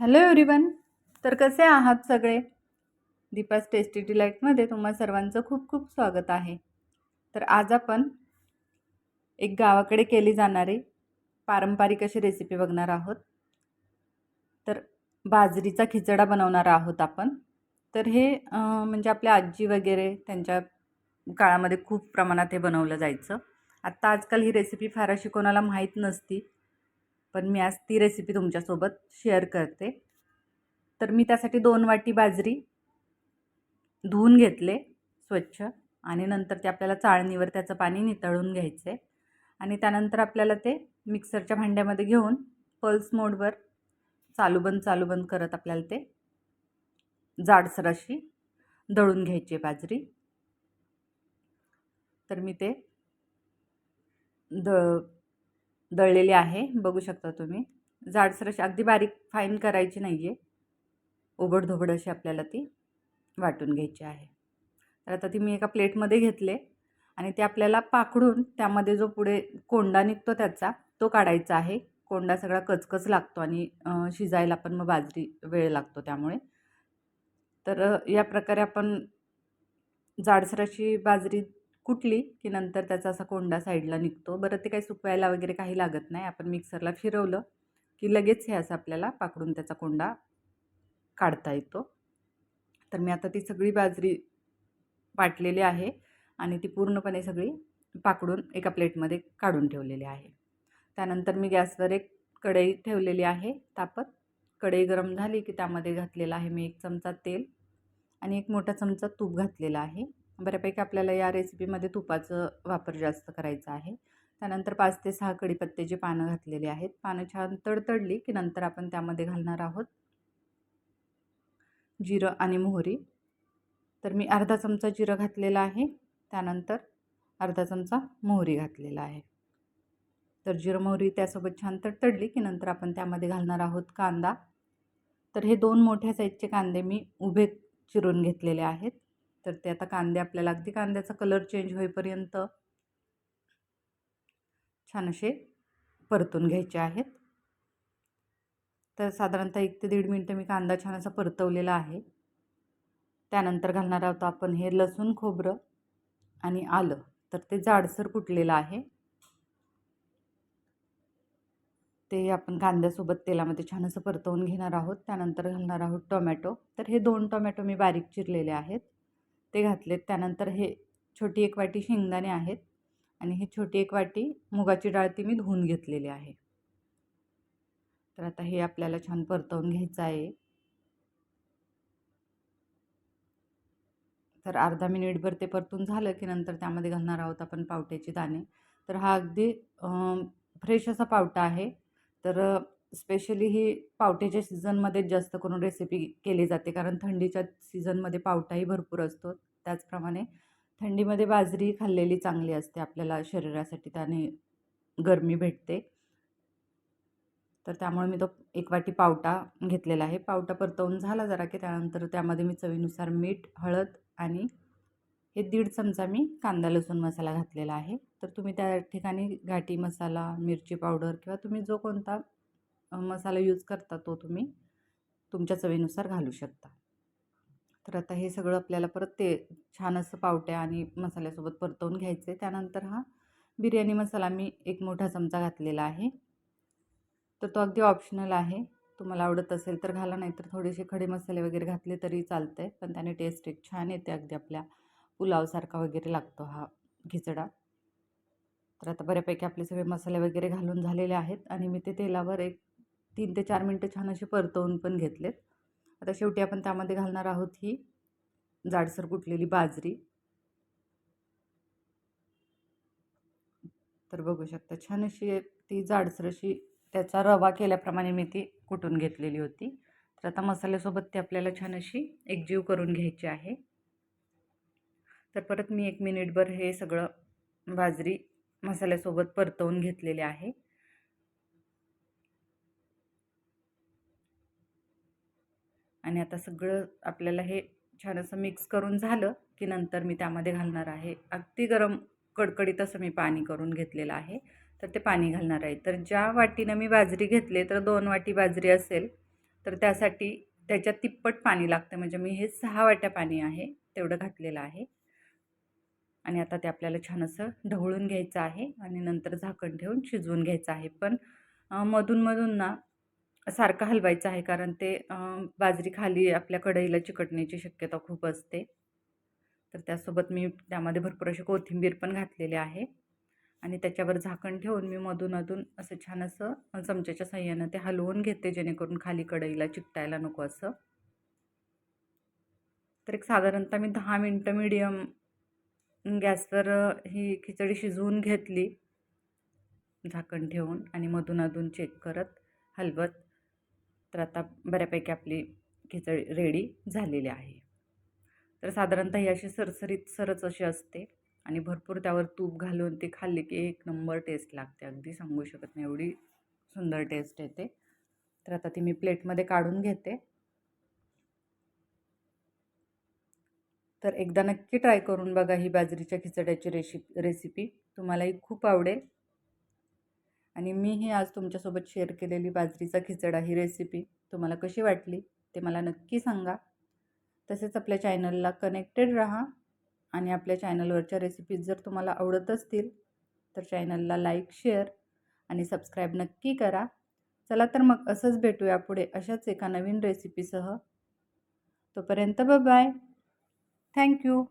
Hello everyone तर कसे आहात सगळे? दीपास टेस्टी डिलाईटमध्ये तुम्हा सर्वांचं खूप खूप स्वागत आहे. तर आज आपण एक गावाकडे केली जाणारी पारंपरिक अशी रेसिपी बघणार आहोत. तर बाजरीचा खिचडा बनवणार आहोत आपण. तर हे म्हणजे आपल्या आजी वगैरे त्यांच्या काळामध्ये खूप प्रमाणात हे बनवलं जायचं. आत्ता आजकाल ही रेसिपी फार अशी कोणाला माहीत नसती. पण मी आज ती रेसिपी तुमच्यासोबत शेअर करते. तर मी त्यासाठी दोन वाटी बाजरी धुवून घेतले स्वच्छ आणि नंतर ते आपल्याला चाळणीवर त्याचं पाणी नितळून घ्यायचे आणि त्यानंतर आपल्याला ते मिक्सरच्या भांड्यामध्ये घेऊन पल्स मोडवर चालू बंद चालू बंद करत आपल्याला ते जाडसर अशी दळून घ्यायची आहे बाजरी. तर मी ते द दळलेली आहे. बघू शकता तुम्ही. जाडसर अशी अगदी बारीक फाईन करायची नाही आहे ओबडधोबड अशी आपल्याला ती वाटून घ्यायची आहे. तर आता ती मी एका प्लेटमध्ये घेतले आणि ते आपल्याला पाकडून त्यामध्ये जो पुढे कोंडा निघतो त्याचा तो काढायचा आहे. कोंडा सगळा कचकच लागतो आणि शिजायला पण मग बाजरी वेळ लागतो त्यामुळे. तर या प्रकारे आपण जाडसर अशी बाजरी कुटली की नंतर त्याचा असा कोंडा साईडला निघतो. बरं ते काही सुकवायला वगैरे काही लागत नाही. आपण मिक्सरला फिरवलं की लगेच हे असं आपल्याला पाकडून त्याचा कोंडा काढता येतो. तर मी आता ती सगळी बाजरी वाटलेली आहे आणि ती पूर्णपणे सगळी पाकडून एका प्लेटमध्ये काढून ठेवलेली आहे. त्यानंतर मी गॅसवर एक कढई ठेवलेली आहे तापत. कढई गरम झाली की त्यामध्ये घातलेलं आहे मी एक चमचा तेल आणि एक मोठा चमचा तूप घातलेला आहे. बऱ्यापैकी आपल्याला या रेसिपीमध्ये तुपाचं वापर जास्त करायचा आहे. त्यानंतर पाच ते सहा कढीपत्त्याची पानं घातलेली आहेत. पानं छान तडतडली की नंतर आपण त्यामध्ये घालणार आहोत. जिरं आणि मोहरी. तर मी अर्धा चमचा जिरं घातलेला आहे. त्यानंतर अर्धा चमचा मोहरी घातलेला आहे. तर जिरं मोहरी त्यासोबत छान तडतडली की नंतर आपण त्यामध्ये घालणार आहोत कांदा. तर हे दोन मोठ्या साईजचे कांदे मी उभे चिरून घेतलेले आहेत. तर ते आता कांदे आपल्याला अगदी कांद्याचा कलर चेंज होईपर्यंत छान असे परतून घ्यायचे आहेत. तर साधारणतः एक ते दीड मिनटं मी कांदा छान असा परतवलेला आहे. त्यानंतर घालणार आहोत आपण हे लसूण खोबरं आणि आलं तर ते जाडसर कुटलेलं आहे. ते आपण कांद्यासोबत तेलामध्ये छान असं परतवून घेणार आहोत. त्यानंतर घालणार आहोत टोमॅटो. तर हे दोन टोमॅटो मी बारीक चिरलेले आहेत. ते घातलेत. त्यानंतर हे छोटी एक वाटी शेंगदाणे आहेत आणि ही छोटी एक वाटी मुगाची डाळ ती मी धुवून घेतलेली आहे. तर आता हे आपल्याला छान परतवून घ्यायचं आहे. तर अर्धा मिनिटभर ते परतून झालं की नंतर त्यामध्ये घालणार आहोत आपण पावट्याचे दाणे. तर हा अगदी फ्रेश असा पावटा आहे. तर स्पेशली ही पावट्याच्या सीझनमध्ये जास्त करून रेसिपी केली जाते. कारण थंडीच्या सीझनमध्ये पावटाही भरपूर असतो. त्याचप्रमाणे थंडीमध्ये बाजरी खाल्लेली चांगली असते आपल्याला शरीरासाठी त्याने गरमी भेटते. तर त्यामुळे मी तो एक वाटी पावटा घेतलेला आहे. पावटा परतवून झाला जरा की त्यानंतर त्यामध्ये मी चवीनुसार मीठ हळद आणि हे दीड चमचा मी कांदा लसूण मसाला घातलेला आहे. तर तुम्ही त्या ठिकाणी घाटी मसाला मिरची पावडर किंवा तुम्ही जो कोणता मसाला यूज करता तो तुम्ही तुमच्या चवीनुसार घालू शकता. तर आता हे सगळं आपल्याला परत ते छान असं पावट्या आणि मसाल्यासोबत परतवून घ्यायचे त्यानंतर हा बिर्याणी मसाला मी एक मोठा चमचा घातलेला आहे. तर तो अगदी ऑप्शनल आहे. तुम्हाला आवडत असेल तर घाला नाहीतर थोडेसे खडे मसाले वगैरे घातले तरी चालते पण त्याने टेस्ट एक छान येते. अगदी आपल्या पुलावसारखा वगैरे लागतो हा खिचडा. तर आता बऱ्यापैकी आपले सगळे मसाले वगैरे घालून झालेले आहेत आणि मी ते तेलावर एक तीन ते चार मिनटं छान असे परतवून पण घेतलेत. आता शेवटी आपण त्यामध्ये घालणार आहोत ही जाडसर कुटलेली बाजरी. तर बघू शकता छान अशी ती जाडसर अशी त्याचा रवा केल्याप्रमाणे मी ती कुटून घेतलेली होती. तर आता मसाल्यासोबत ती आपल्याला छान अशी एकजीव करून घ्यायची आहे. तर परत मी एक मिनिटभर हे सगळं बाजरी मसाल्यासोबत परतवून घेतलेले आहे. आणि आता सगळं आपल्याला हे छान असं मिक्स करून झालं की नंतर मी त्यामध्ये घालणार आहे. अगदी गरम कडकडीत असं मी पाणी करून घेतलेलं आहे. तर ते पाणी घालणार आहे. तर ज्या वाटीनं मी बाजरी घेतले तर दोन वाटी बाजरी असेल तर त्यासाठी त्याच्यात तिप्पट पाणी लागतं. म्हणजे मी हे सहा वाट्या पाणी आहे तेवढं घातलेलं आहे. आणि आता ते आपल्याला छान असं ढवळून घ्यायचं आहे आणि नंतर झाकण ठेवून शिजवून घ्यायचं आहे. पण मधून मधून ना सारखं हलवायचं आहे कारण ते बाजरी खाली आपल्या कढईला चिकटण्याची शक्यता खूप असते. तर त्यासोबत मी त्यामध्ये भरपूर अशी कोथिंबीर पण घातलेली आहे. आणि त्याच्यावर झाकण ठेवून मी मधून अधून असं छान असं चमच्याच्या साह्यानं ते हलवून घेते जेणेकरून खाली कढईला चिकटायला नको असं. तर एक साधारणतः मी दहा मिनटं मीडियम गॅसवर ही खिचडी शिजवून घेतली. झाकण ठेवून आणि मधून अधून चेक करत हलवत तर आता बऱ्यापैकी आपली खिचडी रेडी झालेली आहे. तर साधारणतः ही अशी सरसरीत सरच अशी असते आणि भरपूर त्यावर तूप घालून ती खाल्ली की एक नंबर टेस्ट लागते. अगदी सांगू शकत नाही एवढी सुंदर टेस्ट येते. तर आता ती मी प्लेटमध्ये काढून घेते. तर एकदा नक्की ट्राय करून बघा ही बाजरीच्या खिचड्याची रेसिप रेसिपी तुम्हालाही खूप आवडेल. आणि मी ही आज तुमच्यासोबत शेअर केलेली बाजरीचा खिचडा ही रेसिपी तुम्हाला कशी वाटली ते मला नक्की सांगा. तसेच आपल्या चॅनलला कनेक्टेड राहा आणि आपल्या चॅनलवरच्या रेसिपीज जर तुम्हाला आवडत असतील तर चॅनलला लाईक शेअर आणि सबस्क्राईब नक्की करा. चला तर मग असंच भेटूया पुढे अशाच एका नवीन रेसिपीसह तोपर्यंत बाय थँक्यू